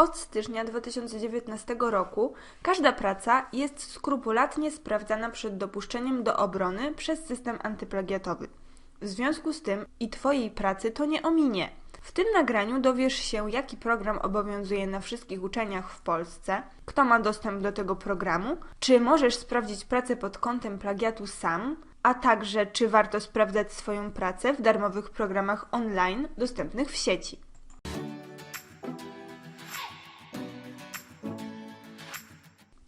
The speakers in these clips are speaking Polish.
Od stycznia 2019 roku każda praca jest skrupulatnie sprawdzana przed dopuszczeniem do obrony przez system antyplagiatowy. W związku z tym i Twojej pracy to nie ominie. W tym nagraniu dowiesz się, jaki program obowiązuje na wszystkich uczelniach w Polsce, kto ma dostęp do tego programu, czy możesz sprawdzić pracę pod kątem plagiatu sam, a także czy warto sprawdzać swoją pracę w darmowych programach online dostępnych w sieci.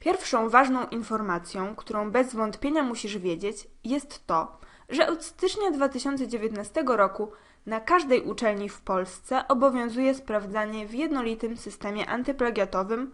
Pierwszą ważną informacją, którą bez wątpienia musisz wiedzieć, jest to, że od stycznia 2019 roku na każdej uczelni w Polsce obowiązuje sprawdzanie w jednolitym systemie antyplagiatowym,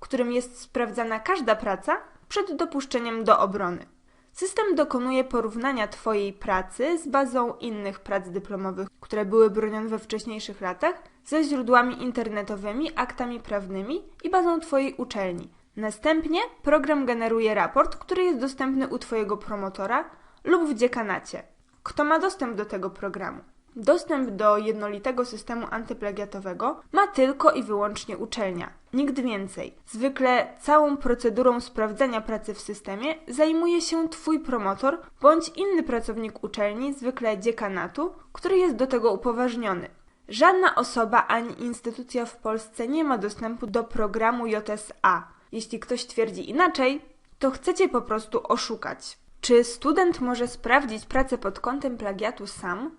którym jest sprawdzana każda praca przed dopuszczeniem do obrony. System dokonuje porównania Twojej pracy z bazą innych prac dyplomowych, które były bronione we wcześniejszych latach, ze źródłami internetowymi, aktami prawnymi i bazą Twojej uczelni. Następnie program generuje raport, który jest dostępny u Twojego promotora lub w dziekanacie. Kto ma dostęp do tego programu? Dostęp do jednolitego systemu antyplagiatowego ma tylko i wyłącznie uczelnia, nikt więcej. Zwykle całą procedurą sprawdzania pracy w systemie zajmuje się Twój promotor bądź inny pracownik uczelni, zwykle dziekanatu, który jest do tego upoważniony. Żadna osoba ani instytucja w Polsce nie ma dostępu do programu JSA. Jeśli ktoś twierdzi inaczej, to chcecie po prostu oszukać. Czy student może sprawdzić pracę pod kątem plagiatu sam?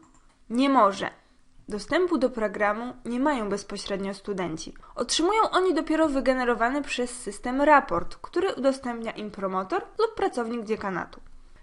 Nie może. Dostępu do programu nie mają bezpośrednio studenci. Otrzymują oni dopiero wygenerowany przez system raport, który udostępnia im promotor lub pracownik dziekanatu.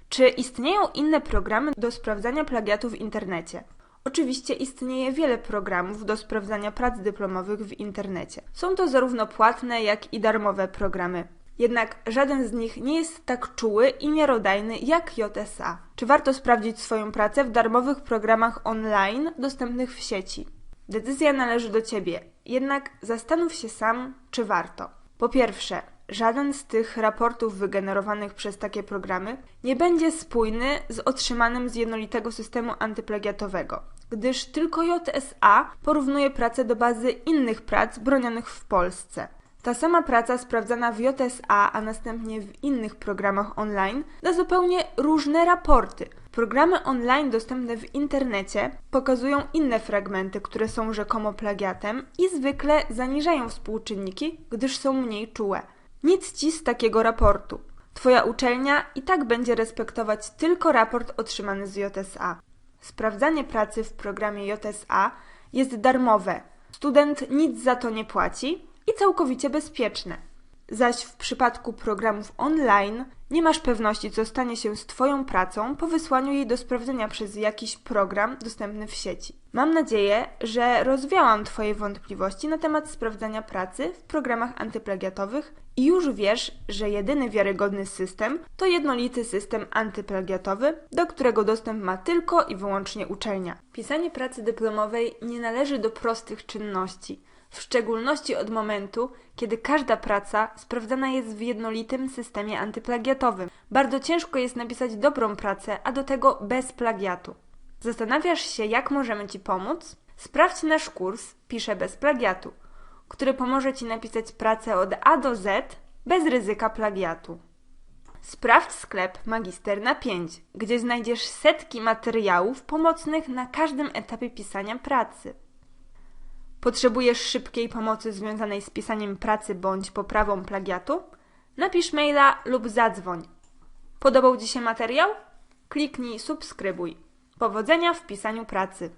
Czy istnieją inne programy do sprawdzania plagiatu w internecie? Oczywiście istnieje wiele programów do sprawdzania prac dyplomowych w internecie. Są to zarówno płatne, jak i darmowe programy. Jednak żaden z nich nie jest tak czuły i miarodajny jak JSA. Czy warto sprawdzić swoją pracę w darmowych programach online dostępnych w sieci? Decyzja należy do Ciebie, jednak zastanów się sam, czy warto. Po pierwsze, żaden z tych raportów wygenerowanych przez takie programy nie będzie spójny z otrzymanym z jednolitego systemu antyplagiatowego, gdyż tylko JSA porównuje pracę do bazy innych prac bronionych w Polsce. Ta sama praca sprawdzana w JSA, a następnie w innych programach online da zupełnie różne raporty. Programy online dostępne w internecie pokazują inne fragmenty, które są rzekomo plagiatem i zwykle zaniżają współczynniki, gdyż są mniej czułe. Nic ci z takiego raportu. Twoja uczelnia i tak będzie respektować tylko raport otrzymany z JSA. Sprawdzanie pracy w programie JSA jest darmowe. Student nic za to nie płaci i całkowicie bezpieczne. Zaś w przypadku programów online nie masz pewności, co stanie się z Twoją pracą po wysłaniu jej do sprawdzenia przez jakiś program dostępny w sieci. Mam nadzieję, że rozwiałam Twoje wątpliwości na temat sprawdzania pracy w programach antyplagiatowych i już wiesz, że jedyny wiarygodny system to jednolity system antyplagiatowy, do którego dostęp ma tylko i wyłącznie uczelnia. Pisanie pracy dyplomowej nie należy do prostych czynności w szczególności od momentu, kiedy każda praca sprawdzana jest w jednolitym systemie antyplagiatowym. Bardzo ciężko jest napisać dobrą pracę, a do tego bez plagiatu. Zastanawiasz się, jak możemy Ci pomóc? Sprawdź nasz kurs Piszę bez plagiatu, który pomoże Ci napisać pracę od A do Z bez ryzyka plagiatu. Sprawdź sklep Magister na 5, gdzie znajdziesz setki materiałów pomocnych na każdym etapie pisania pracy. Potrzebujesz szybkiej pomocy związanej z pisaniem pracy bądź poprawą plagiatu? Napisz maila lub zadzwoń. Podobał Ci się materiał? Kliknij subskrybuj. Powodzenia w pisaniu pracy.